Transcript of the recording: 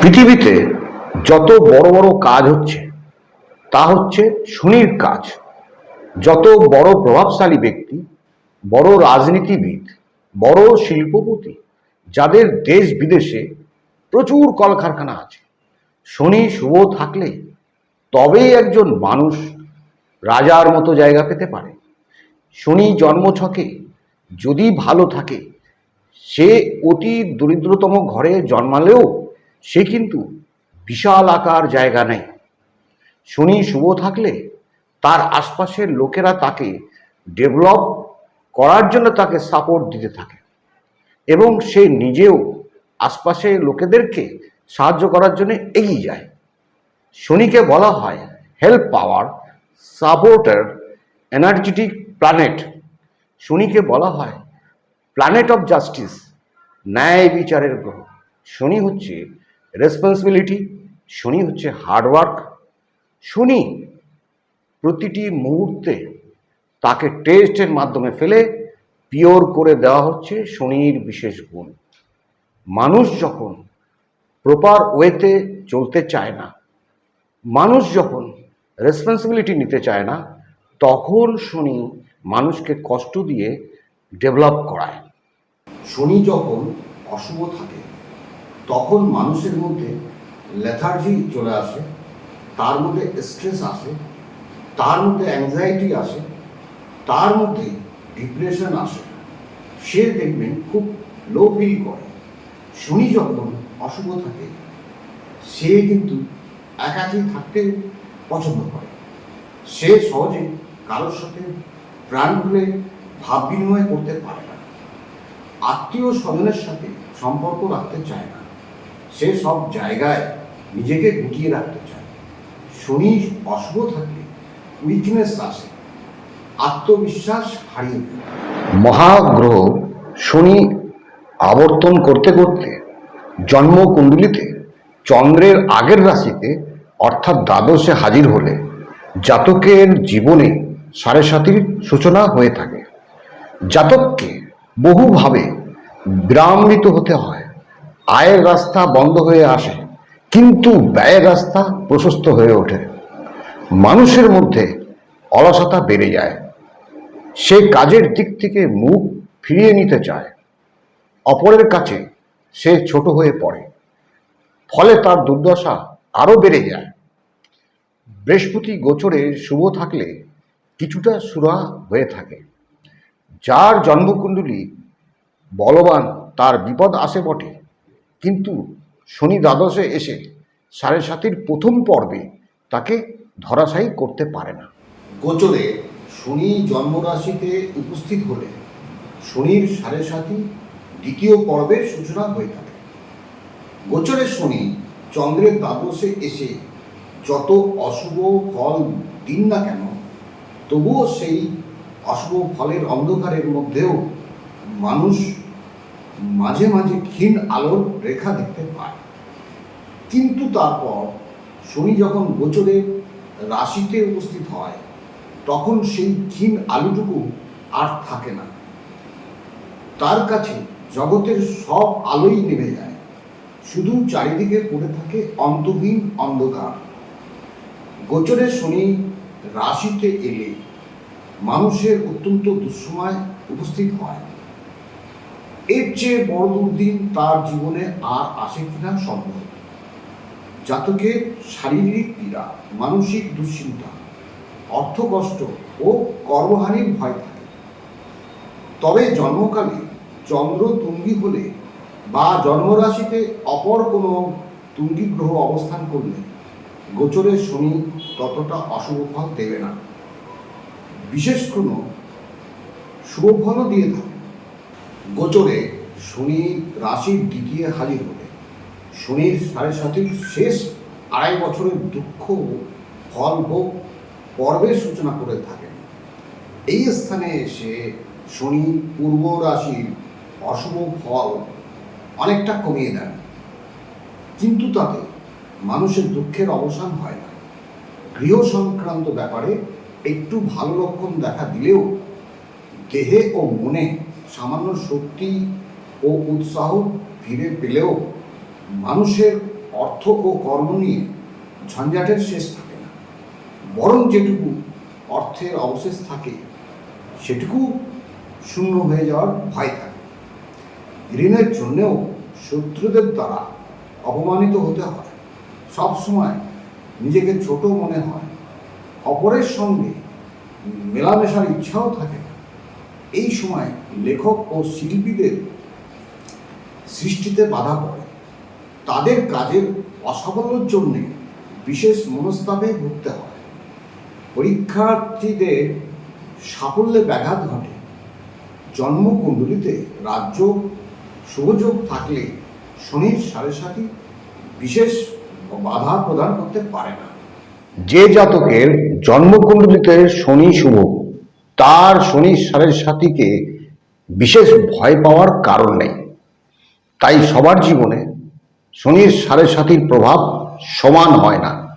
পৃথিবীতে যত বড় বড় কাজ হচ্ছে, তা হচ্ছে শনির কাজ। যত বড় প্রভাবশালী ব্যক্তি, বড় রাজনীতিবিদ, বড় শিল্পপতি, যাদের দেশ বিদেশে প্রচুর কলকারখানা আছে, শনি শুভ থাকলে তবেই একজন মানুষ রাজার মতো জায়গা পেতে পারে। শনি জন্মছকে যদি ভালো থাকে, সে অতি দরিদ্রতম ঘরে জন্মালেও সে কিন্তু বিশাল আকার জায়গা নেয় শনি শুভ থাকলে তার আশপাশের লোকেরা তাকে ডেভেলপ করার জন্য তাকে সাপোর্ট দিতে থাকে এবং সে নিজেও আশপাশের লোকেদেরকে সাহায্য করার জন্য এগিয়ে যায়। শনিকে বলা হয় help power supporter energetic planet. শনিকে বলা হয় প্ল্যানেট অফ জাস্টিস, ন্যায় বিচারের গ্রহ। শনি হচ্ছে রেসপন্সিবিলিটি, শনি হচ্ছে হার্ডওয়ার্ক শনি প্রতিটি মুহূর্তে তাকে টেস্টের মাধ্যমে ফেলে, পিওর করে দেওয়া হচ্ছে শনির বিশেষ গুণ। মানুষ যখন প্রপার ওয়েতে চলতে চায় না, মানুষ যখন রেসপন্সিবিলিটি নিতে চায় না, তখন শনি মানুষকে কষ্ট দিয়ে ডেভেলপ করায়। শনি যখন অশুভ থাকে তখন মানুষের মধ্যে লেথার্জি চলে আসে, তার মধ্যে স্ট্রেস আসে, তার মধ্যে অ্যাংজাইটি আসে, তার মধ্যে ডিপ্রেশন আসে। সে দেখবেন খুব লো ফিল করে। শনি যখন অশুভ থাকে, সে কিন্তু একাকী থাকতে পছন্দ করে। সে সহজে কারোর সাথে প্রাণ খুলে ভাব বিনিময় করতে পারে না। আত্মীয় স্বজনের সাথে সম্পর্ক রাখতে চায় না। সে সব জায়গায় নিজেকে গুটিয়ে রাখতে চায়। শনি অশুভ থাকলে উইকনেস আসে, আত্মবিশ্বাস হারিয়ে মহাগ্রহ শনি আবর্তন করতে করতে জন্মকুণ্ডলিতে চন্দ্রের আগের রাশিতে, অর্থাৎ দ্বাদশে হাজির হলে জাতকের জীবনে সাড়ে সাতির সূচনা হয়ে থাকে। জাতককে বহুভাবে বিরামৃত হতে হয়। আয়ের রাস্তা বন্ধ হয়ে আসে, কিন্তু ব্যয়ের রাস্তা প্রশস্ত হয়ে ওঠে। মানুষের মধ্যে অলসতা বেড়ে যায়। সে কাজের দিক থেকে মুখ ফিরিয়ে নিতে চায়। অপরের কাছে সে ছোট হয়ে পড়ে। ফলে তার দুর্দশা আরও বেড়ে যায়। বৃহস্পতি গোচরে শুভ থাকলে কিছুটা সুরা হয়ে থাকে। যার জন্মকুণ্ডলী বলবান তার বিপদ আসে বটে। কিন্তু শনি দ্বাদশে এসে সাড়ে সাতির প্রথম পর্বে তাকে ধরাশায়ী করতে পারে না। গোচরে শনি জন্মরাশিতে উপস্থিত হলে শনির সাড়ে সাতি দ্বিতীয় পর্বের সূচনা হয়ে থাকে। গোচরে শনি চন্দ্রের দ্বাদশে এসে যত অশুভ ফল দিন না কেন, তবুও সেই অশুভ ফলের অন্ধকারের মধ্যেও মানুষ মাঝে মাঝে ক্ষীণ আলোর রেখা দেখতে পায়। কিন্তু তারপর শনি যখন গোচরে রাশিতে উপস্থিত হয়, তখন সেই ক্ষীণ আলোটুকু আর থাকে না। তার কাছে জগতের সব আলোই নেমে যায়। শুধু চারিদিকে পড়ে থাকে অন্তহীন অন্ধকার। গোচরে শনি রাশিতে এলে মানুষের অত্যন্ত দুঃসময় উপস্থিত হয়। এর চেয়ে বড় দুর্দিন তার জীবনে আর আসে কিনা সম্ভব জাতকে শারীরিক পীড়া, মানসিক দুশ্চিন্তা অর্থকষ্ট ও কর্মহানির ভয় থাকে। তবে জন্মকালে চন্দ্র তুঙ্গি হলে বা জন্মরাশিতে অপর কোনো তুঙ্গি গ্রহ অবস্থান করলে গোচরে শনি ততটা অশুভ ফল দেবে না। বিশেষ কোনো শুভ ফলও দিয়ে থাকে। গোচরে শনি রাশির দ্বিতীয় হাজির হলে শনির সাড়ে সাতির শেষ আড়াই বছরের দুঃখ, ফল, ভোগ পর্বের সূচনা করে থাকেন। এই স্থানে এসে শনি পূর্ব রাশির অশুভ ফল অনেকটা কমিয়ে দেন। কিন্তু তাতে মানুষের দুঃখের অবসান হয় না। গৃহ সংক্রান্ত ব্যাপারে একটু ভালো লক্ষণ দেখা দিলেও দেহে ও মনে সামান্য শক্তি ও উৎসাহ ফিরে পেলেও মানুষের অর্থ ও কর্ম নিয়ে ঝঞ্ঝাটের শেষ থাকে না। বরং যেটুকু অর্থের অবশেষ থাকে, সেটুকু শূন্য হয়ে যাওয়ার ভয় থাকে। ঋণের জন্যেও শত্রুদের দ্বারা অপমানিত হতে হয়। সব সময় নিজেকে ছোট মনে হয়। অপরের সঙ্গে মেলামেশার ইচ্ছাও থাকে এই সময় লেখক ও শিল্পীদের সৃষ্টিতে বাধা পড়ে। তাদের কাজের অসাফল্যের জন্যে বিশেষ মনস্তাপে ভুগতে হয়। পরীক্ষার্থীদের সাফল্যে ব্যাঘাত ঘটে। জন্মকুণ্ডলিতে রাজ্য শুভযোগ থাকলে শনির সাড়ে সাথী বিশেষ বাধা প্রদান করতে পারে না। যে জাতকের জন্মকুণ্ডলিতে শনি শুভ তার শনি সারের সাথীকে বিশেষ ভয় পাওয়ার কারণ নেই। তাই সবার জীবনে শনির সাড়ে সাথীর প্রভাব সমান হয় না।